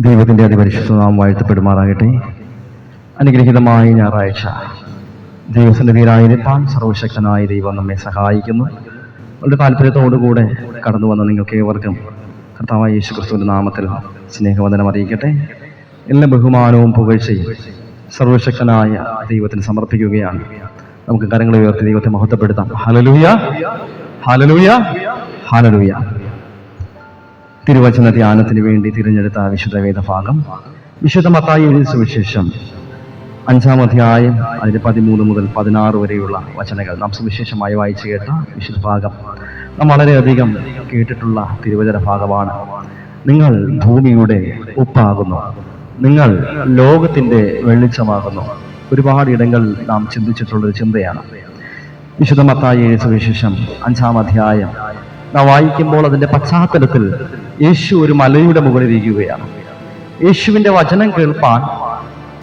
ദൈവത്തിന്റെ അതിപരിശുദ്ധ നാം വാഴ്ത്തപ്പെടുമാറാകട്ടെ അനുഗ്രഹീതമായ ഞായറാഴ്ച. ദൈവസന്നിധിയിലായിരിക്കാൻ സർവശക്തനായ ദൈവം നമ്മെ സഹായിക്കുന്നു. വളരെ താല്പര്യത്തോടുകൂടെ കടന്നു വന്ന നിങ്ങൾക്ക് ഏവർക്കും കർത്താവായ യേശു ക്രിസ്തുവിന്റെ നാമത്തിൽ സ്നേഹവന്ദനം അറിയിക്കട്ടെ. എല്ലാ ബഹുമാനവും പുകഴ്ചയും സർവശക്തനായ ദൈവത്തിന് സമർപ്പിക്കുകയാണ്. നമുക്ക് കരങ്ങൾ ഉയർത്തി ദൈവത്തെ മഹത്വപ്പെടുത്താം. ഹലലൂയ ഹലലൂയ ഹലലൂയ തിരുവചന ധ്യാനത്തിന് വേണ്ടി തിരഞ്ഞെടുത്ത വിശുദ്ധ വേദഭാഗം വിശുദ്ധ മത്തായി സുവിശേഷം അഞ്ചാം അധ്യായം അതിന്റെ പതിമൂന്ന് മുതൽ പതിനാറ് വരെയുള്ള വചനങ്ങൾ. നാം സുവിശേഷമായി വായിച്ചു കേട്ട വിശുദ്ധ ഭാഗം നാം വളരെയധികം കേട്ടിട്ടുള്ള തിരുവചന ഭാഗമാണ് നിങ്ങൾ ഭൂമിയുടെ ഉപ്പാകുന്നു. നിങ്ങൾ ലോകത്തിന്റെ വെളിച്ചമാകുന്നു. ഒരുപാട് ഇടങ്ങൾ നാം ചിന്തിച്ചിട്ടുള്ളൊരു ചിന്തയാണ്. വിശുദ്ധ മത്തായി സുവിശേഷം അഞ്ചാം അധ്യായം നാം വായിക്കുമ്പോൾ അതിന്റെ പശ്ചാത്തലത്തിൽ യേശു ഒരു മലയുടെ മുകളിലിരിക്കുകയാണ്. യേശുവിന്റെ വചനം കേൾപ്പാൻ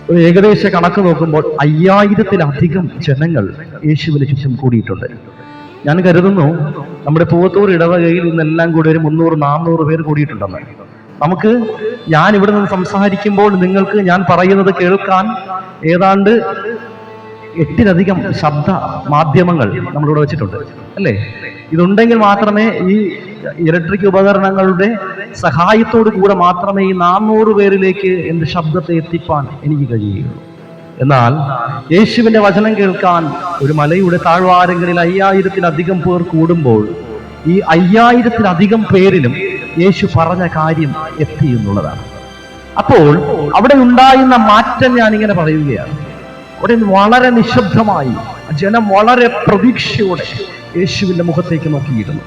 ഒരു ഏകദേശ കണക്ക് നോക്കുമ്പോൾ അയ്യായിരത്തിലധികം ജനങ്ങൾ യേശുവിന് ചുറ്റും കൂടിയിട്ടുണ്ട്. ഞാൻ കരുതുന്നു നമ്മുടെ പൂവത്തൂർ ഇടവകയിൽ നിന്നെല്ലാം കൂടി ഒരു മുന്നൂറ് നാന്നൂറ് പേര് കൂടിയിട്ടുണ്ടെന്ന്. നമുക്ക് ഞാൻ ഇവിടെ നിന്ന് സംസാരിക്കുമ്പോൾ നിങ്ങൾക്ക് ഞാൻ പറയുന്നത് കേൾക്കാൻ ഏതാണ്ട് എട്ടിലധികം ശബ്ദ മാധ്യമങ്ങൾ നമ്മളിവിടെ വെച്ചിട്ടുണ്ട് അല്ലേ? ഇതുണ്ടെങ്കിൽ മാത്രമേ ഈ ഇലക്ട്രിക് ഉപകരണങ്ങളുടെ സഹായത്തോടു കൂടെ മാത്രമേ ഈ നാനൂറ് പേരിലേക്ക് എന്റെ ശബ്ദത്തെ എത്തിപ്പാൻ എനിക്ക് കഴിയുകയുള്ളൂ. എന്നാൽ യേശുവിന്റെ വചനം കേൾക്കാൻ ഒരു മലയുടെ താഴ്വാരങ്ങളിൽ അയ്യായിരത്തിലധികം പേർ കൂടുമ്പോൾ ഈ അയ്യായിരത്തിലധികം പേരിലും യേശു പറഞ്ഞ കാര്യം എത്തി എന്നുള്ളതാണ്. അപ്പോൾ അവിടെ ഉണ്ടായിരുന്ന മാറ്റം ഞാനിങ്ങനെ പറയുകയാണ്. അവിടെ വളരെ നിശബ്ദമായി ജനം വളരെ പ്രതീക്ഷയോടെ യേശുവിന്റെ മുഖത്തേക്ക് നോക്കിയിരുന്നു.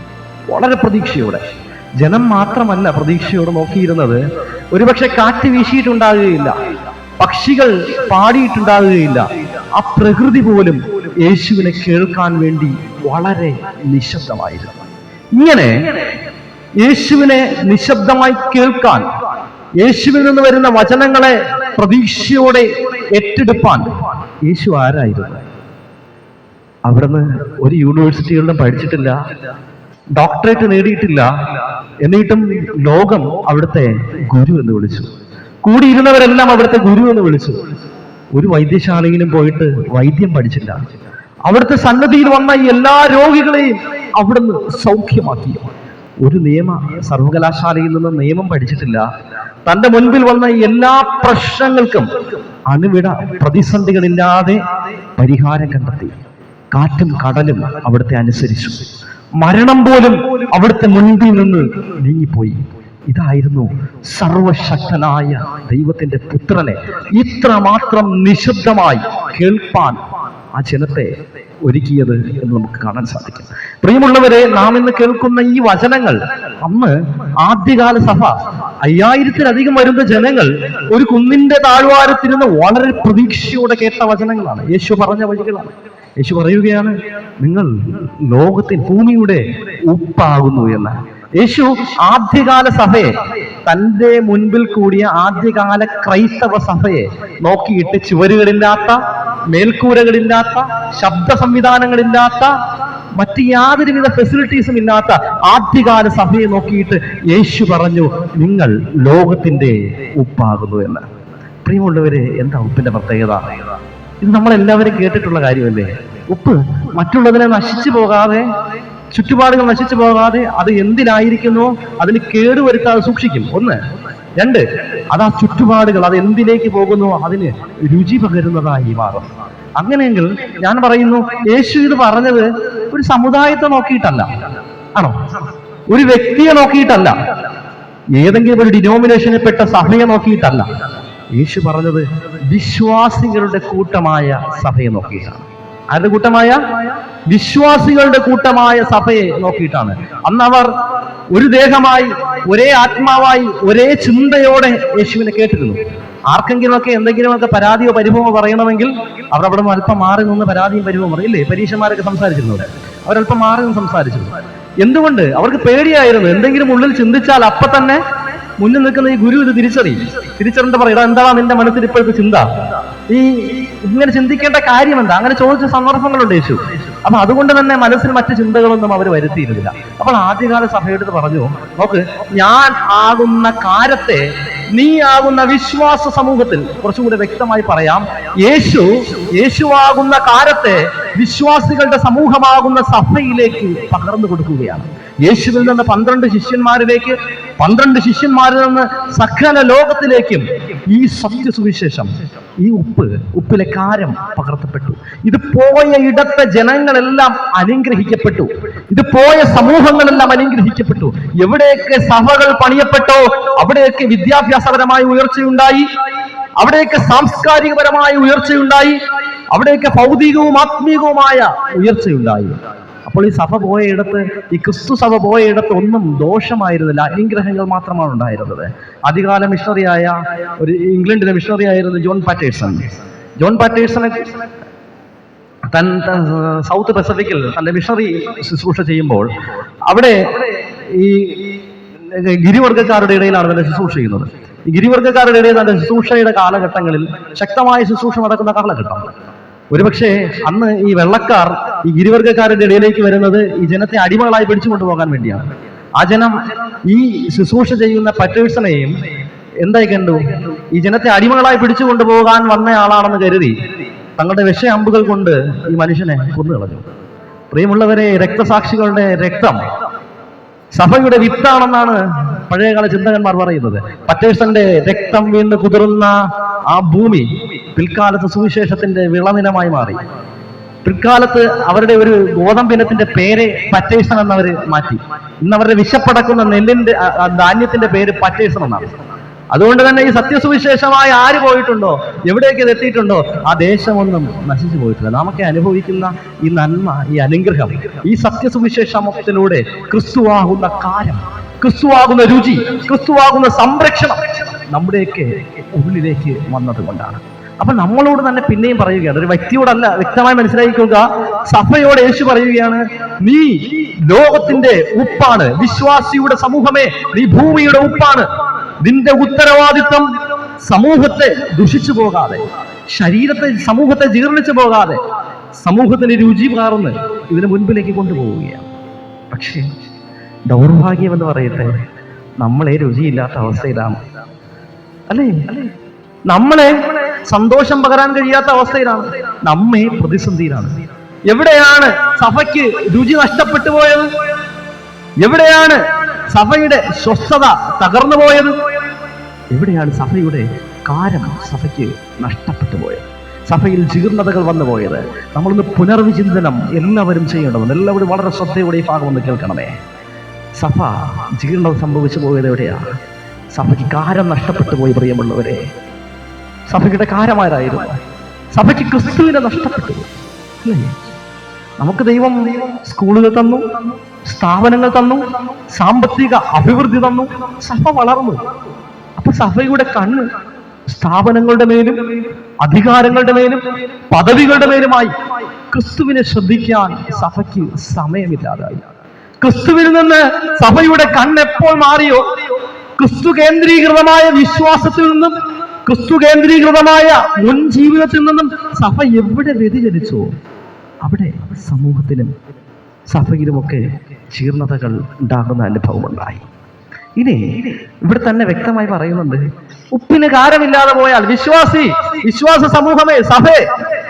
വളരെ പ്രതീക്ഷയോടെ. ജനം മാത്രമല്ല പ്രതീക്ഷയോടെ നോക്കിയിരുന്നത്. ഒരുപക്ഷെ കാറ്റ് വീശിയിട്ടുണ്ടാകുകയില്ല. പക്ഷികൾ പാടിയിട്ടുണ്ടാകുകയില്ല. ആ പ്രകൃതി പോലും യേശുവിനെ കേൾക്കാൻ വേണ്ടി വളരെ നിശബ്ദമായിരുന്നു. ഇങ്ങനെ യേശുവിനെ നിശബ്ദമായി കേൾക്കാൻ യേശുവിൽ നിന്ന് വരുന്ന വചനങ്ങളെ പ്രതീക്ഷയോടെ ഏറ്റെടുപ്പാൻ യേശു ആരായിരുന്നു? അവിടുന്ന് ഒരു യൂണിവേഴ്സിറ്റികളിലും പഠിച്ചിട്ടില്ല ഡോക്ടറേറ്റ് നേടിയിട്ടില്ല. എന്നിട്ടും ലോകം അവിടുത്തെ ഗുരു എന്ന് വിളിച്ചു. കൂടിയിരുന്നവരെല്ലാം അവിടുത്തെ ഗുരു എന്ന് വിളിച്ചു. ഒരു വൈദ്യശാലയിലും പോയിട്ട് വൈദ്യം പഠിച്ചില്ല. അവിടുത്തെ സന്നദ്ധിയിൽ വന്ന എല്ലാ രോഗികളെയും അവിടുന്ന് സൗഖ്യമാക്കി. ഒരു നിയമ സർവകലാശാലയിൽ നിന്ന് നിയമം പഠിച്ചിട്ടില്ല. തന്റെ മുൻപിൽ വന്ന എല്ലാ പ്രശ്നങ്ങൾക്കും അണുവിട പ്രതിസന്ധികളില്ലാതെ പരിഹാരം കണ്ടെത്തി. കാറ്റും കടലും അവിടുത്തെ അനുസരിച്ചു. മരണം പോലും അവിടുത്തെ മുൻപിൽ നിന്ന് നീങ്ങിപ്പോയി. ഇതായിരുന്നു സർവശക്തനായ ദൈവത്തിന്റെ പുത്രനെ ഇത്രമാത്രം നിശബ്ദമായി കേൾപ്പാൻ ആ ജനത്തെ ഒരുക്കിയത് എന്ന് നമുക്ക് കാണാൻ സാധിക്കും. പ്രിയമുള്ളവരെ നാം ഇന്ന് കേൾക്കുന്ന ഈ വചനങ്ങൾ അന്ന് ആദ്യകാല സഭ അയ്യായിരത്തിലധികം വരുന്ന ജനങ്ങൾ ഒരു കുന്നിന്റെ താഴ്വാരത്തിരുന്ന് വളരെ പ്രതീക്ഷയോടെ കേട്ട വചനങ്ങളാണ്. യേശു പറഞ്ഞ വഴികളാണ്. യേശു പറയുകയാണ് നിങ്ങൾ ലോകത്തിൽ ഭൂമിയുടെ ഉപ്പാകുന്നു എന്ന്. യേശു ആദ്യകാല സഭയെ തന്റെ മുൻപിൽ കൂടിയ ആദ്യകാല ക്രൈസ്തവ സഭയെ നോക്കിയിട്ട് ചുവരുകളില്ലാത്ത മേൽക്കൂരകളില്ലാത്ത ശബ്ദ സംവിധാനങ്ങളില്ലാത്ത മറ്റ് യാതൊരുവിധ ഫെസിലിറ്റീസും ഇല്ലാത്ത ആദ്യകാല സഭയെ നോക്കിയിട്ട് യേശു പറഞ്ഞു നിങ്ങൾ ലോകത്തിന്റെ ഉപ്പാകുന്നു എന്ന്. പ്രിയമുള്ളവരെ എന്താ ഉപ്പിന്റെ പ്രത്യേകത? ഇത് നമ്മളെല്ലാവരും കേട്ടിട്ടുള്ള കാര്യമല്ലേ? ഉപ്പ് മറ്റുള്ളതിനെ നശിച്ചു പോകാതെ ചുറ്റുപാടുകൾ നശിച്ചു പോകാതെ അത് എന്തിനായിരിക്കുന്നു? അതിന് കേടുവരുത്താതെ സൂക്ഷിക്കും. ഒന്ന്. രണ്ട്. അത് ആ ചുറ്റുപാടുകൾ അത് എന്തിലേക്ക് പോകുന്നു? അതിന് രുചി പകരുന്നതായി മാറും. അങ്ങനെയെങ്കിൽ ഞാൻ പറയുന്നു യേശു ഇത് പറഞ്ഞത് ഒരു സമുദായത്തെ നോക്കിയിട്ടല്ല. ആണോ? ഒരു വ്യക്തിയെ നോക്കിയിട്ടല്ല. ഏതെങ്കിലും ഒരു ഡിനോമിനേഷനിൽ പെട്ട സഭയെ നോക്കിയിട്ടല്ല. യേശു പറഞ്ഞത് വിശ്വാസികളുടെ കൂട്ടമായ സഭയെ നോക്കിയിട്ടാണ്. ആരുടെ കൂട്ടമായ? വിശ്വാസികളുടെ കൂട്ടമായ സഭയെ നോക്കിയിട്ടാണ്. അന്ന് അവർ ഒരു ദേഹമായി ഒരേ ആത്മാവായി ഒരേ ചിന്തയോടെ യേശുവിനെ കേട്ടിരുന്നു. ആർക്കെങ്കിലുമൊക്കെ എന്തെങ്കിലുമൊക്കെ പരാതിയോ പരിഭവമോ പറയണമെങ്കിൽ അവർ അവിടെ നിന്ന് അല്പം മാറി നിന്ന് പരാതിയും പരിഭവം പറയും. ഇല്ലേ? പരീക്ഷന്മാരൊക്കെ സംസാരിച്ചിരുന്നു അവരല്പം മാറി നിന്ന് സംസാരിച്ചിരുന്നു എന്തുകൊണ്ട്? അവർക്ക് പേടിയായിരുന്നു. എന്തെങ്കിലും ഉള്ളിൽ ചിന്തിച്ചാൽ അപ്പൊ തന്നെ മുന്നിൽ നിൽക്കുന്ന ഈ ഗുരു ഇത് തിരിച്ചറിയും. തിരിച്ചറിഞ്ഞിട്ട് പറയും "എടാ, എന്താണ് നിന്റെ മനസ്സിൽ ഇപ്പോഴത്തെ ചിന്ത? ഈ ഇങ്ങനെ ചിന്തിക്കേണ്ട കാര്യം എന്താ അങ്ങനെ ചോദിച്ച സന്ദർഭങ്ങളുണ്ട് യേശു. അപ്പൊ അതുകൊണ്ട് തന്നെ മനസ്സിൽ മറ്റു ചിന്തകളൊന്നും അവർ വരുത്തിയിരുന്നില്ല. അപ്പോൾ ആദ്യകാല സഭയെടുത്ത് പറഞ്ഞു നോക്ക് ഞാൻ ആകുന്ന കാരത്തെ നീ ആകുന്ന വിശ്വാസ സമൂഹത്തിൽ കുറച്ചുകൂടി വ്യക്തമായി പറയാം. യേശു യേശുവാകുന്ന കാലത്തെ വിശ്വാസികളുടെ സമൂഹമാകുന്ന സഭയിലേക്ക് പകർന്നു കൊടുക്കുകയാണ്. യേശുവിൽ നിന്ന് പന്ത്രണ്ട് ശിഷ്യന്മാരിലേക്ക് പന്ത്രണ്ട് ശിഷ്യന്മാരിൽ നിന്ന് സകല ലോകത്തിലേക്കും ഈ സത്യ സുവിശേഷം ഈ ഉപ്പ് ഉപ്പിലെ കാരം പകർത്തപ്പെട്ടു. ഇത് പോയ ഇടത്തെ ജനങ്ങളെല്ലാം അനുഗ്രഹിക്കപ്പെട്ടു. ഇത് പോയ സമൂഹങ്ങളെല്ലാം അനുഗ്രഹിക്കപ്പെട്ടു. എവിടെയൊക്കെ സഭകൾ പണിയപ്പെട്ടോ അവിടെയൊക്കെ വിദ്യാഭ്യാസപരമായ ഉയർച്ചയുണ്ടായി അവിടെയൊക്കെ സാംസ്കാരികപരമായ ഉയർച്ചയുണ്ടായി അവിടെയൊക്കെ ഭൗതികവും ആത്മീകവുമായ ഉയർച്ചയുണ്ടായി. അപ്പോൾ ഈ സഭ പോയയിടത്ത് ഈ ക്രിസ്തു സഭ പോയയിടത്ത് ഒന്നും ദോഷമായിരുന്നില്ല. അനുഗ്രഹങ്ങൾ മാത്രമാണ് ഉണ്ടായിരുന്നത്. അധികാല മിഷണറിയായ ഒരു ഇംഗ്ലണ്ടിലെ മിഷണറിയായിരുന്നു ജോൺ പാറ്റേഴ്സൺ. ജോൺ പാറ്റേഴ്സനെ തൻ സൗത്ത് പസഫിക്കിൽ തന്റെ മിഷണറി ശുശ്രൂഷ ചെയ്യുമ്പോൾ അവിടെ ഈ ഗിരിവർഗക്കാരുടെ ഇടയിലാണ് തന്റെ ശുശ്രൂഷ ചെയ്യുന്നത്. ഈ ഗിരിവർഗക്കാരുടെ ഇടയിൽ തന്റെ ശുശ്രൂഷയുടെ കാലഘട്ടങ്ങളിൽ ശക്തമായ ശുശ്രൂഷ നടക്കുന്ന കാലഘട്ടം. ഒരുപക്ഷെ അന്ന് ഈ വെള്ളക്കാർ ഈ ഗിരിവർഗക്കാരുടെ ഇടയിലേക്ക് വരുന്നത് ഈ ജനത്തെ അടിമകളായി പിടിച്ചുകൊണ്ടു പോകാൻ വേണ്ടിയാണ്. ആ ജനം ഈ ശുശ്രൂഷ ചെയ്യുന്ന പറ്റേഴ്സണെയും എന്തായി കണ്ടു? ഈ ജനത്തെ അടിമകളായി പിടിച്ചു കൊണ്ടുപോകാൻ വന്ന ആളാണെന്ന് കരുതി. തങ്ങളുടെ വിഷ അമ്പുകൾ കൊണ്ട് ഈ മനുഷ്യനെ കൊന്നു കളഞ്ഞു. പ്രിയമുള്ളവരെ രക്തസാക്ഷികളുടെ രക്തം സഭയുടെ വിത്താണെന്നാണ് പഴയകാല ചിന്തകന്മാർ പറയുന്നത്. പറ്റേഴ്സന്റെ രക്തം വീണ് കുതിർന്ന ആ ഭൂമി പിൽക്കാലത്ത് സുവിശേഷത്തിന്റെ വിളനിലമായി മാറി. പിൽക്കാലത്ത് അവരുടെ ഒരു ഗോതമ്പിനത്തിന്റെ പേര് പറ്റേഴ്സൺ എന്നവർ മാറ്റി. ഇന്ന് അവരുടെ വിശപ്പടക്കുന്ന നെല്ലിന്റെ ധാന്യത്തിന്റെ പേര് പറ്റേഴ്സൺ എന്നാണ്. അതുകൊണ്ട് തന്നെ ഈ സത്യസുവിശേഷമായി ആര് പോയിട്ടുണ്ടോ? എവിടേക്ക് ഇത് എത്തിയിട്ടുണ്ടോ? ആ ദേശമൊന്നും നശിച്ചു പോയിട്ടില്ല. നമുക്ക് അനുഭവിക്കുന്ന ഈ നന്മ ഈ അനുഗ്രഹം ഈ സത്യസുവിശേഷത്തിലൂടെ ക്രിസ്തുവാകുന്ന കാര്യം ക്രിസ്തുവാകുന്ന രുചി ക്രിസ്തുവാകുന്ന സംരക്ഷണം നമ്മുടെയൊക്കെ ഉള്ളിലേക്ക് വന്നത് കൊണ്ടാണ് അപ്പൊ നമ്മളോട് തന്നെ പിന്നെയും പറയുകയാണ്. ഒരു വ്യക്തിയോടല്ല വ്യക്തമായി മനസ്സിലാക്കിക്കുക സഭയോട് യേശു പറയുകയാണ് നീ ലോകത്തിന്റെ ഉപ്പാണ്. വിശ്വാസിയുടെ സമൂഹമേ. നീ ഭൂമിയുടെ ഉപ്പാണ്. നിന്റെ ഉത്തരവാദിത്വം സമൂഹത്തെ ദുഷിച്ചു പോകാതെ ശരീരത്തെ സമൂഹത്തെ ജീർണിച്ചു പോകാതെ സമൂഹത്തിന് രുചി മാറുന്ന ഇതിന് മുൻപിലേക്ക് കൊണ്ടുപോവുകയാണ്. പക്ഷേ ദൗർഭാഗ്യം എന്ന് പറയട്ടെ നമ്മളെ രുചിയില്ലാത്ത അവസ്ഥയിലാണ്. അല്ലേ? നമ്മളെ സന്തോഷം പകരാൻ കഴിയാത്ത അവസ്ഥയിലാണ്. നമ്മെ പ്രതിസന്ധിയിലാണ്. എവിടെയാണ് സഭയ്ക്ക് രുചി നഷ്ടപ്പെട്ടു പോയത്? എവിടെയാണ് സഭയുടെ സ്വസ്ഥത തകർന്നു പോയത്? എവിടെയാണ് സഭയുടെ കാരം സഭയ്ക്ക് നഷ്ടപ്പെട്ടു പോയത്? സഭയിൽ ജീർണതകൾ വന്നു പോയത്? നമ്മളൊന്ന് പുനർവിചിന്തനം എല്ലാവരും ചെയ്യേണ്ടതുണ്ട്. എല്ലാവരും വളരെ ശ്രദ്ധയോടെ ഈ ഭാഗം ഒന്ന് കേൾക്കണമേ. സഭ ജീർണത സംഭവിച്ചു പോയത് എവിടെയാ? സഭയ്ക്ക് കാരം നഷ്ടപ്പെട്ടു പോയി പ്രിയമുള്ളവരെ. സഭയുടെ കാരമാരായിരുന്നു? സഭയ്ക്ക് ക്രിസ്തുവിനെ നഷ്ടപ്പെട്ടു. അല്ലേ? നമുക്ക് ദൈവം സ്കൂളുകൾ തന്നു. സ്ഥാപനങ്ങൾ തന്നു സാമ്പത്തിക അഭിവൃദ്ധി തന്നു സഭ വളർന്നു. അപ്പൊ സഭയുടെ കണ്ണ് സ്ഥാപനങ്ങളുടെ മേലും അധികാരങ്ങളുടെ മേലും പദവികളുടെ മേലുമായി. ക്രിസ്തുവിനെ ശ്രദ്ധിക്കാൻ സഭയ്ക്ക് സമയമില്ലാതായി. ക്രിസ്തുവിൽ നിന്ന് സഭയുടെ കണ്ണ് എപ്പോൾ മാറിയോ? ക്രിസ്തു കേന്ദ്രീകൃതമായ വിശ്വാസത്തിൽ നിന്നും ക്രിസ്തു കേന്ദ്രീകൃതമായ മുൻ ജീവിതത്തിൽ നിന്നും സഭ എവിടെ വ്യതിചലിച്ചോ? അവിടെ സമൂഹത്തിലും സഭയിലുമൊക്കെ ജീർണതകൾ ഉണ്ടാകുന്ന അനുഭവമുണ്ടായി. ഇനി ഇവിടെ തന്നെ വ്യക്തമായി പറയുന്നുണ്ട് ഉപ്പിന് കാരമില്ലാതെ പോയാൽ വിശ്വാസി വിശ്വാസ സമൂഹമേ സഭേ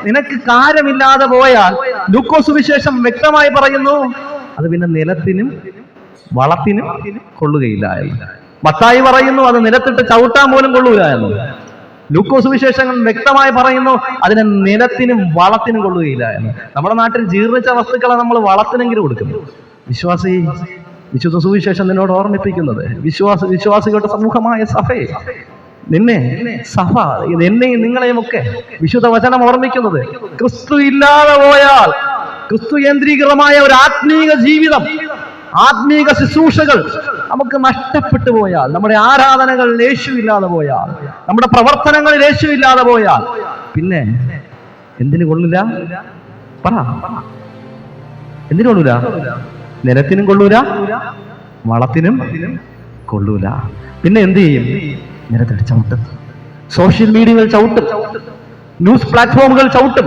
നിനക്ക് കാരമില്ലാതെ പോയാൽ ലൂക്കോസ് വിശേഷം വ്യക്തമായി പറയുന്നു അത് പിന്നെ നിലത്തിനും വളത്തിനും കൊള്ളുകയില്ല മത്തായി പറയുന്നു അത് നിലത്തിട്ട് ചവിട്ടാൻ പോലും കൊള്ളൂല എന്ന്. ലൂക്കോസ് വിശേഷങ്ങൾ വ്യക്തമായി പറയുന്നു അതിനെ നിലത്തിനും വളത്തിനും കൊള്ളുകയില്ല എന്ന്. നമ്മുടെ നാട്ടിൽ ജീർണിച്ച വസ്തുക്കളെ നമ്മൾ വളത്തിനെങ്കിലും കൊടുക്കുന്നു. വിശ്വാസി വിശുദ്ധ സുവിശേഷം നിന്നോട് ഓർമ്മിപ്പിക്കുന്നത്. വിശ്വാസ വിശ്വാസികളുടെ സമൂഹമായ സഭയെ. നിന്നെ സഭ എന്നെയും നിങ്ങളെയും ഒക്കെ വിശുദ്ധ വചനം ഓർമ്മിക്കുന്നത്. ക്രിസ്തു ഇല്ലാതെ പോയാൽ ക്രിസ്തു കേന്ദ്രീകൃതമായ ഒരു ആത്മീക ജീവിതം ആത്മീക ശുശ്രൂഷകൾ നമുക്ക് നഷ്ടപ്പെട്ടു പോയാൽ നമ്മുടെ ആരാധനകൾ യേശു ഇല്ലാതെ പോയാൽ നമ്മുടെ പ്രവർത്തനങ്ങൾ പ്രവർത്തനങ്ങളിൽ യേശുവില്ലാതെ പോയാൽ പിന്നെ എന്തിനു കൊള്ളില്ല? പറ. എന്തിനു കൊള്ളൂല നിലത്തിനും കൊള്ളൂല വളത്തിനും കൊള്ളൂല. പിന്നെ എന്ത് ചെയ്യും? നിലത്തിട്ട് ചവിട്ടും. സോഷ്യൽ മീഡിയകൾ ചവിട്ടും. ന്യൂസ് പ്ലാറ്റ്ഫോമുകൾ ചവിട്ടും.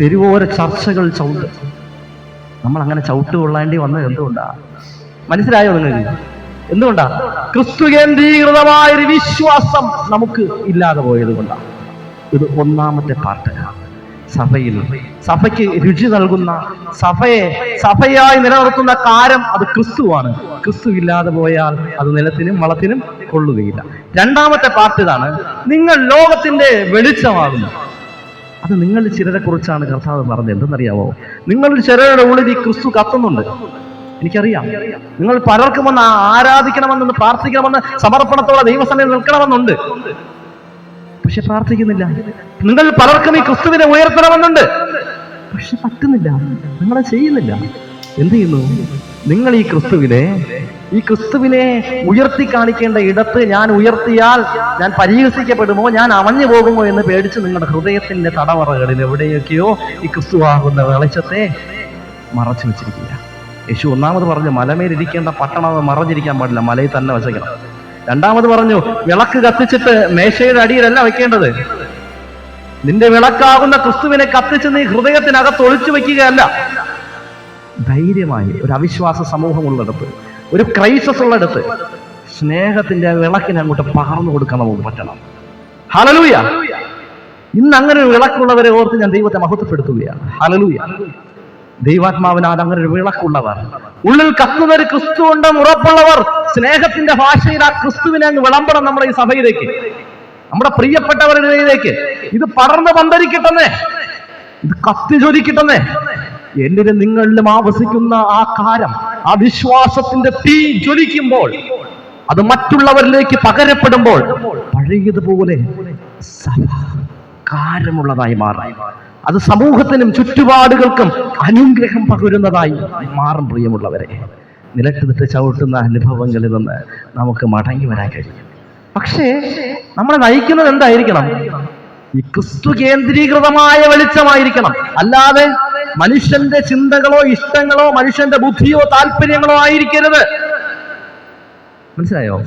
തെരുവോര ചർച്ചകൾ ചവിട്ടും. നമ്മൾ അങ്ങനെ ചവിട്ട് കൊള്ളേണ്ടി വന്നത് എന്തുകൊണ്ടാ? മനസ്സിലായോ നിങ്ങൾക്ക്? എന്തുകൊണ്ടാ? ക്രിസ്തു കേന്ദ്രീകൃതമായ ഒരു വിശ്വാസം നമുക്ക് ഇല്ലാതെ പോയത് കൊണ്ടാണ് ഇത് ഒന്നാമത്തെ പാർട്ട് സഭയിൽ സഭയ്ക്ക് രുചി നൽകുന്ന സഭയെ സഭയായി നിലനിർത്തുന്ന കാരം അത് ക്രിസ്തുവാണ്. ക്രിസ്തു ഇല്ലാതെ പോയാൽ അത് നിലത്തിനും വളത്തിനും കൊള്ളുകയില്ല. രണ്ടാമത്തെ പാർട്ട് ഇതാണ് നിങ്ങൾ ലോകത്തിന്റെ വെളിച്ചമാകുന്നു. അത് നിങ്ങൾ ചിലരെ കുറിച്ചാണ് കർത്താവ് പറഞ്ഞത്. എന്തെന്നറിയാവോ? നിങ്ങൾ ചിലരുടെ ഉള്ളിൽ ഈ ക്രിസ്തു കത്തുന്നുണ്ട്. എനിക്കറിയാം. നിങ്ങൾ പലർക്കും വന്ന് ആരാധിക്കണമെന്ന് പ്രാർത്ഥിക്കണമെന്ന് സമർപ്പണത്തോടെ ദൈവസമയം നിൽക്കണമെന്നുണ്ട്. പക്ഷെ പ്രാർത്ഥിക്കുന്നില്ല. നിങ്ങൾ പലർക്കും ഈ ക്രിസ്തുവിനെ ഉയർത്തണമെന്നുണ്ട്. പക്ഷെ പറ്റുന്നില്ല. നിങ്ങളെ ചെയ്യുന്നില്ല. എന്ത് ചെയ്യുന്നു? നിങ്ങൾ ഈ ക്രിസ്തുവിനെ ഈ ക്രിസ്തുവിനെ ഉയർത്തി കാണിക്കേണ്ട ഇടത്ത് ഞാൻ ഉയർത്തിയാൽ ഞാൻ പരിഹസിക്കപ്പെടുമോ? ഞാൻ അമഞ്ഞു പോകുമോ എന്ന് പേടിച്ച് നിങ്ങളുടെ ഹൃദയത്തിന്റെ തടവറകളിൽ എവിടെയൊക്കെയോ ഈ ക്രിസ്തുവാകുന്ന വെളിച്ചത്തെ മറച്ചു വെച്ചിരിക്കുക യേശു ഒന്നാമത് പറഞ്ഞു മലമേലിരിക്കേണ്ട പട്ടണം മറഞ്ഞിരിക്കാൻ പാടില്ല. മലയിൽ തന്നെ വച്ചേക്കണം രണ്ടാമത് പറഞ്ഞു വിളക്ക് കത്തിച്ചിട്ട് മേശയുടെ അടിയിലല്ല വെക്കേണ്ടത് നിന്റെ വിളക്കാകുന്ന ക്രിസ്തുവിനെ കത്തിച്ച് നീ ഹൃദയത്തിനകത്ത് ഒളിച്ചു വെക്കുകയല്ല ധൈര്യമായി ഒരു അവിശ്വാസ സമൂഹമുള്ളിടത്ത് ഒരു ക്രൈസസ് ഉള്ളിടത്ത് സ്നേഹത്തിന്റെ വിളക്കിനെ അങ്ങോട്ട് പകർന്നു കൊടുക്കണം നമുക്ക് പറ്റണം. ഹലലൂയ ഇന്ന് അങ്ങനെ ഒരു വിളക്കുള്ളവരെ ഓർത്ത് ഞാൻ ദൈവത്തെ മഹത്വപ്പെടുത്തുകയാണ്. ഹലലൂയ ദൈവാത്മാവിനാൽ അങ്ങനെ ഒരു വിളക്കുള്ളവർ ഉള്ളിൽ കത്തുന്ന ഒരു ക്രിസ്തു ഉണ്ടെന്ന് ഉറപ്പുള്ളവർ സ്നേഹത്തിന്റെ ഭാഷയിൽ ആ ക്രിസ്തുവിനെ അങ്ങ് വിളമ്പണം നമ്മുടെ ഈ സഭയിലേക്ക്. നമ്മുടെ പ്രിയപ്പെട്ടവരുടെ ഇടയിലേക്ക്. ഇത് പടർന്ന് പന്തരിക്കട്ടെന്നേ ഇത് കത്തി ജ്വലിക്കട്ടെന്നേ. എന്നിട്ട് നിങ്ങളിലും ആവസിക്കുന്ന ആ കാരം ആ വിശ്വാസത്തിന്റെ തീ ജ്വലിക്കുമ്പോൾ അത് മറ്റുള്ളവരിലേക്ക് പകരപ്പെടുമ്പോൾ പഴയതുപോലെ കാരമുള്ളതായി മാറായി അത് സമൂഹത്തിനും ചുറ്റുപാടുകൾക്കും അനുഗ്രഹം പകരുന്നതായി മാറും പ്രിയമുള്ളവരെ. നിലത്തിട്ട് ചവിട്ടുന്ന അനുഭവങ്ങളിൽ നിന്ന് നമുക്ക് മടങ്ങി വരാൻ കഴിയും. പക്ഷേ നമ്മളെ നയിക്കുന്നത് എന്തായിരിക്കണം? ഈ ക്രിസ്തു കേന്ദ്രീകൃതമായ വെളിച്ചമായിരിക്കണം. അല്ലാതെ മനുഷ്യന്റെ ചിന്തകളോ ഇഷ്ടങ്ങളോ മനുഷ്യന്റെ ബുദ്ധിയോ താല്പര്യങ്ങളോ ആയിരിക്കരുത്. മനസ്സിലായോ?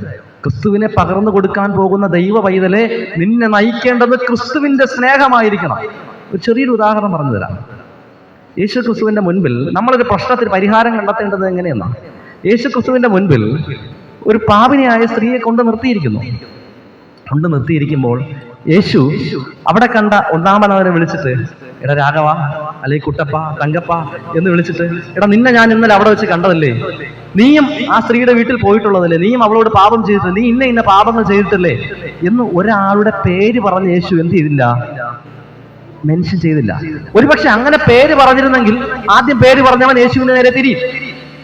ക്രിസ്തുവിനെ പകർന്നു കൊടുക്കാൻ പോകുന്ന ദൈവ പൈതലെ നിന്നെ നയിക്കേണ്ടത് ക്രിസ്തുവിന്റെ സ്നേഹമായിരിക്കണം. ഒരു ചെറിയൊരു ഉദാഹരണം പറഞ്ഞു തരാം യേശു ക്രിസ്തുവിന്റെ മുൻപിൽ നമ്മളൊരു പ്രശ്നത്തിന് പരിഹാരം കണ്ടെത്തേണ്ടത് എങ്ങനെയെന്നാണ് യേശു ക്രിസ്തുവിന്റെ മുൻപിൽ ഒരു പാപിനിയായ സ്ത്രീയെ കൊണ്ട് നിർത്തിയിരിക്കുന്നു. കൊണ്ട് നിർത്തിയിരിക്കുമ്പോൾ യേശു അവിടെ കണ്ട ഒന്നാമനവനെ വിളിച്ചിട്ട് എടാ രാഘവ അല്ലെ കുട്ടപ്പ തങ്കപ്പ എന്ന് വിളിച്ചിട്ട് എടാ നിന്നെ ഞാൻ ഇന്നലെ അവിടെ വെച്ച് കണ്ടതല്ലേ? നീയും ആ സ്ത്രീയുടെ വീട്ടിൽ പോയിട്ടുള്ളതല്ലേ? നീയും അവളോട് പാപം ചെയ്തിട്ടില്ല? നീ ഇന്ന ഇന്ന പാപങ്ങൾ ചെയ്തിട്ടില്ലേ? എന്ന് ഒരാളുടെ പേര് പറഞ്ഞ് യേശു എന്ത് ചെയ്തില്ല? മെൻഷൻ ചെയ്തില്ല. ഒരുപക്ഷെ അങ്ങനെ പേര് പറഞ്ഞിരുന്നെങ്കിൽ ആദ്യം പേര് പറഞ്ഞവൻ യേശുവിന് നേരെ തിരിയും.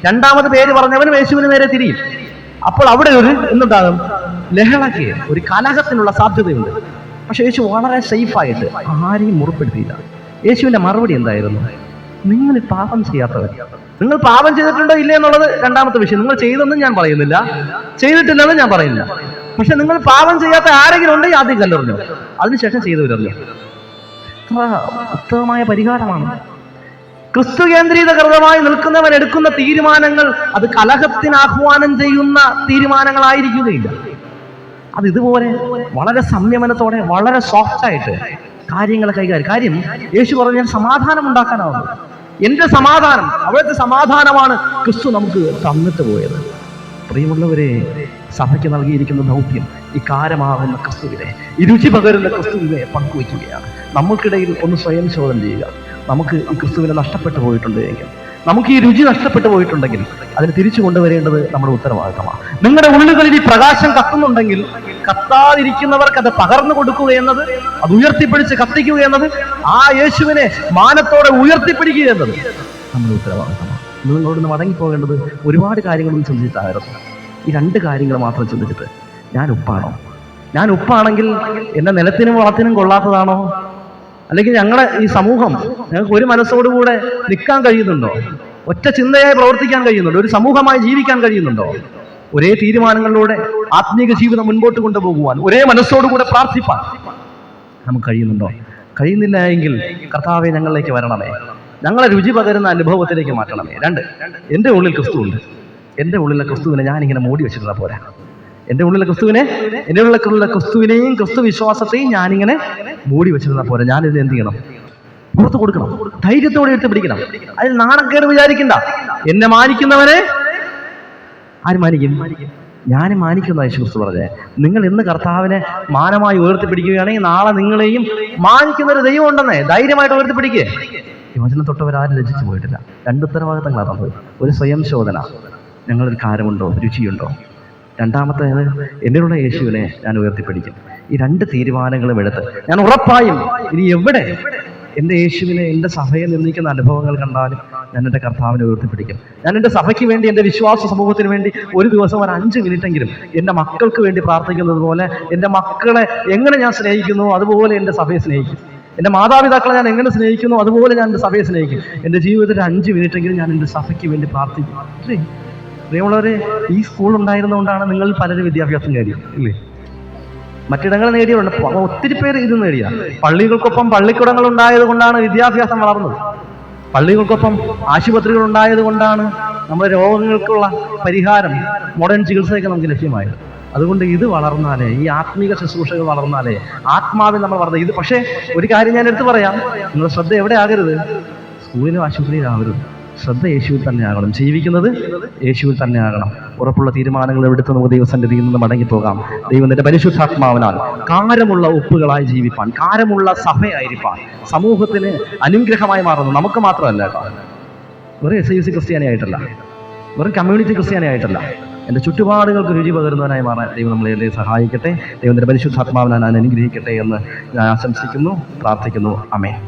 രണ്ടാമത് പേര് പറഞ്ഞവനും യേശുവിന് നേരെ തിരിയും. അപ്പോൾ അവിടെ ഒരു എന്തുണ്ടാകും? ലഹളയ്ക്ക് ഒരു കലഹത്തിനുള്ള സാധ്യതയുണ്ട്. പക്ഷെ യേശു വളരെ സേഫായിട്ട് ആരെയും മുറിപ്പെടുത്തിയില്ല. യേശുവിന്റെ മറുപടി എന്തായിരുന്നു? നിങ്ങൾ പാപം ചെയ്യാത്തവർ നിങ്ങൾ പാപം ചെയ്തിട്ടുണ്ടോ ഇല്ലേ എന്നുള്ളത് രണ്ടാമത്തെ വിഷയം. നിങ്ങൾ ചെയ്തെന്നും ഞാൻ പറയുന്നില്ല. ചെയ്തിട്ടില്ലെന്നും ഞാൻ പറയുന്നില്ല. പക്ഷെ നിങ്ങൾ പാപം ചെയ്യാത്ത ആരെങ്കിലും ഉണ്ടെങ്കിൽ ആദ്യം കല്ലെറിഞ്ഞു അതിനുശേഷം ചെയ്തവരറിഞ്ഞു ഉത്തമമായ പരിഹാരമാണ്. ക്രിസ്തു കേന്ദ്രീകൃതമായി നിൽക്കുന്നവൻ എടുക്കുന്ന തീരുമാനങ്ങൾ അത് കലഹത്തിന് ആഹ്വാനം ചെയ്യുന്ന തീരുമാനങ്ങളായിരിക്കുകയില്ല. അത് ഇതുപോലെ വളരെ സംയമനത്തോടെ വളരെ സോഫ്റ്റ് ആയിട്ട് കാര്യങ്ങൾ കൈകാര്യം. കാര്യം യേശു പറഞ്ഞ സമാധാനം ഉണ്ടാക്കാനാവുന്നു. എന്റെ സമാധാനം അവിടുത്തെ സമാധാനമാണ് ക്രിസ്തു നമുക്ക് തന്നിട്ട് പോയത്. പ്രിയമുള്ളവരെ സഭയ്ക്ക് നൽകിയിരിക്കുന്ന ദൗത്യം ഈ കാരമാവുന്ന ക്രിസ്തുവിനെ ഈ രുചി പകരുന്ന ക്രിസ്തുവിനെ പങ്കുവയ്ക്കുകയാണ്. നമ്മൾക്കിടയിൽ ഒന്ന് സ്വയം ചോദനം ചെയ്യുക. നമുക്ക് ഈ ക്രിസ്തുവിനെ നഷ്ടപ്പെട്ടു പോയിട്ടുണ്ട് എങ്കിൽ നമുക്ക് ഈ രുചി നഷ്ടപ്പെട്ടു പോയിട്ടുണ്ടെങ്കിൽ അതിന് തിരിച്ചു കൊണ്ടുവരേണ്ടത് നമ്മുടെ ഉത്തരവാദിത്തമാണ്. നിങ്ങളുടെ ഉള്ളുകളിൽ ഈ പ്രകാശം കത്തുന്നുണ്ടെങ്കിൽ കത്താതിരിക്കുന്നവർക്ക് അത് പകർന്നു കൊടുക്കുക എന്നത് അത് ഉയർത്തിപ്പിടിച്ച് കത്തിക്കുക എന്നത് ആ യേശുവിനെ മാനത്തോടെ ഉയർത്തിപ്പിടിക്കുക എന്നത് നമ്മുടെ ഉത്തരവാദിത്തമാണ്. ഇന്ന് മടങ്ങിപ്പോകേണ്ടത് ഒരുപാട് കാര്യങ്ങളൊന്നും ചിന്തിച്ചിട്ടായിരുന്നു ഈ രണ്ട് കാര്യങ്ങൾ മാത്രം ചിന്തിച്ചിട്ട് ഞാൻ ഉപ്പാണോ? ഞാൻ ഉപ്പാണെങ്കിൽ എന്റെ നിലത്തിനും വളത്തിനും കൊള്ളാത്തതാണോ? അല്ലെങ്കിൽ ഞങ്ങളെ ഈ സമൂഹം ഞങ്ങൾക്ക് ഒരു മനസ്സോടുകൂടെ നിൽക്കാൻ കഴിയുന്നുണ്ടോ? ഒറ്റ ചിന്തയായി പ്രവർത്തിക്കാൻ കഴിയുന്നുണ്ടോ? ഒരു സമൂഹമായി ജീവിക്കാൻ കഴിയുന്നുണ്ടോ? ഒരേ തീരുമാനങ്ങളിലൂടെ ആത്മീക ജീവിതം മുൻപോട്ട് കൊണ്ടുപോകുവാൻ ഒരേ മനസ്സോടുകൂടെ പ്രാർത്ഥിപ്പാൻ നമുക്ക് കഴിയുന്നുണ്ടോ? കഴിയുന്നില്ല എങ്കിൽ കർത്താവെ ഞങ്ങളിലേക്ക് വരണമേ. ഞങ്ങളെ രുചി പകരുന്ന അനുഭവത്തിലേക്ക് മാറ്റണമേ. രണ്ട് എന്റെ ഉള്ളിൽ ക്രിസ്തു ഉണ്ട് എന്റെ ഉള്ളിലെ ക്രിസ്തുവിനെ ഞാനിങ്ങനെ മൂടി വെച്ചിരുന്ന പോരാ. എന്റെ ഉള്ളിലെ ക്രിസ്തുവിനെ എന്റെ ഉള്ളിലുള്ള ക്രിസ്തുവിനെയും ക്രിസ്തു വിശ്വാസത്തെയും ഞാനിങ്ങനെ മൂടി വെച്ചിരുന്ന പോരാ. ഞാനിത് എന്ത് ചെയ്യണം? പുറത്ത് കൊടുക്കണം. ധൈര്യത്തോടെ എടുത്ത് പിടിക്കണം. അതിൽ നാണക്കേട് വിചാരിക്കണ്ട. എന്നെ മാനിക്കുന്നവനെ ആര് മാനിക്കും? ഞാൻ മാനിക്കുന്ന യേശു ക്രിസ്തു പറഞ്ഞേ. നിങ്ങൾ ഇന്ന് കർത്താവിനെ മാനമായി ഉയർത്തിപ്പിടിക്കുകയാണെങ്കിൽ നാളെ നിങ്ങളെയും മാനിക്കുന്ന ഒരു ദൈവം ഉണ്ടെന്നേ ധൈര്യമായിട്ട് ഉയർത്തിപ്പിടിക്കുക യോജന തൊട്ടവരാരും രചിച്ചു പോയിട്ടില്ല. രണ്ട് ഉത്തരവാദിത്തങ്ങളാണ് ഒരു സ്വയം ശോധന. ഞങ്ങളൊരു കാരമുണ്ടോ രുചിയുണ്ടോ? രണ്ടാമത്തേത് എന്നിലുള്ള യേശുവിനെ ഞാൻ ഉയർത്തിപ്പിടിക്കും. ഈ രണ്ട് തീരുമാനങ്ങളും എടുത്ത് ഞാൻ ഉറപ്പായും ഇനി എവിടെ എന്റെ യേശുവിനെ എന്റെ സഭയെ നിർമ്മിക്കുന്ന അനുഭവങ്ങൾ കണ്ടാലും ഞാൻ എന്റെ കർത്താവിനെ ഉയർത്തിപ്പിടിക്കും. ഞാൻ എന്റെ സഭയ്ക്ക് വേണ്ടി എന്റെ വിശ്വാസ സമൂഹത്തിന് വേണ്ടി ഒരു ദിവസം ഒരു അഞ്ച് മിനിറ്റെങ്കിലും എന്റെ മക്കൾക്ക് വേണ്ടി പ്രാർത്ഥിക്കുന്നത് പോലെ എന്റെ മക്കളെ എങ്ങനെ ഞാൻ സ്നേഹിക്കുന്നു അതുപോലെ എന്റെ സഭയെ സ്നേഹിക്കും. എന്റെ മാതാപിതാക്കളെ ഞാൻ എങ്ങനെ സ്നേഹിക്കുന്നു അതുപോലെ ഞാൻ എന്റെ സഭയെ സ്നേഹിക്കും. എന്റെ ജീവിതത്തിൽ അഞ്ച് മിനിറ്റെങ്കിലും ഞാൻ എന്റെ സഭയ്ക്ക് വേണ്ടി പ്രാർത്ഥിക്കും. പ്രിയമുള്ളവരെ ഈ സ്കൂൾ ഉണ്ടായിരുന്നുകൊണ്ടാണ് നിങ്ങൾ പലരും വിദ്യാഭ്യാസം കാര്യം ഇല്ലേ? മറ്റിടങ്ങൾ നേടിയുണ്ട് ഒത്തിരി പേര് ഇത് നേടിയ. പള്ളികൾക്കൊപ്പം പള്ളിക്കുടങ്ങൾ ഉണ്ടായത് കൊണ്ടാണ് വിദ്യാഭ്യാസം വളർന്നത്. പള്ളികൾക്കൊപ്പം ആശുപത്രികൾ ഉണ്ടായത് കൊണ്ടാണ് നമ്മുടെ രോഗങ്ങൾക്കുള്ള പരിഹാരം മോഡേൺ ചികിത്സയൊക്കെ നമുക്ക് ലഭ്യമായത്. അതുകൊണ്ട് ഇത് വളർന്നാലേ ഈ ആത്മീക ശുശ്രൂഷകൾ വളർന്നാലേ ആത്മാവിൽ നമ്മൾ വളർന്നത് ഇത് പക്ഷേ ഒരു കാര്യം ഞാൻ എടുത്തു പറയാം. നിങ്ങളുടെ ശ്രദ്ധ എവിടെ ആകരുത്? സ്കൂളിലും ആശുപത്രിയിലാവരുത് ശ്രദ്ധ യേശുവിൽ തന്നെയാകണം ജീവിക്കുന്നത് യേശുവിൽ തന്നെയാകണം ഉറപ്പുള്ള തീരുമാനങ്ങൾ എടുത്ത് നമുക്ക് ദൈവസന്നിധിയിൽ നിന്ന് മടങ്ങിപ്പോകാം. ദൈവത്തിന്റെ പരിശുദ്ധാത്മാവിനാൽ കാരമുള്ള ഉപ്പുകളായി ജീവിപ്പാൻ കാരമുള്ള സഭയായിരിക്കാൻ സമൂഹത്തിന് അനുഗ്രഹമായി മാറുന്നു. നമുക്ക് മാത്രമല്ല വെറും എസ് ഐ സി ക്രിസ്ത്യാനി ആയിട്ടല്ല. വെറും കമ്മ്യൂണിറ്റി ക്രിസ്ത്യാനി ആയിട്ടല്ല. എന്റെ ചുറ്റുപാടുകൾക്ക് രുചി പകരുന്നവനായി മാറാൻ ദൈവം നമ്മളെ സഹായിക്കട്ടെ. ദൈവത്തിന്റെ പരിശുദ്ധാത്മാവിനാൽ ഞാൻ അനുഗ്രഹിക്കട്ടെ എന്ന് ഞാൻ ആശംസിക്കുന്നു പ്രാർത്ഥിക്കുന്നു. അമേ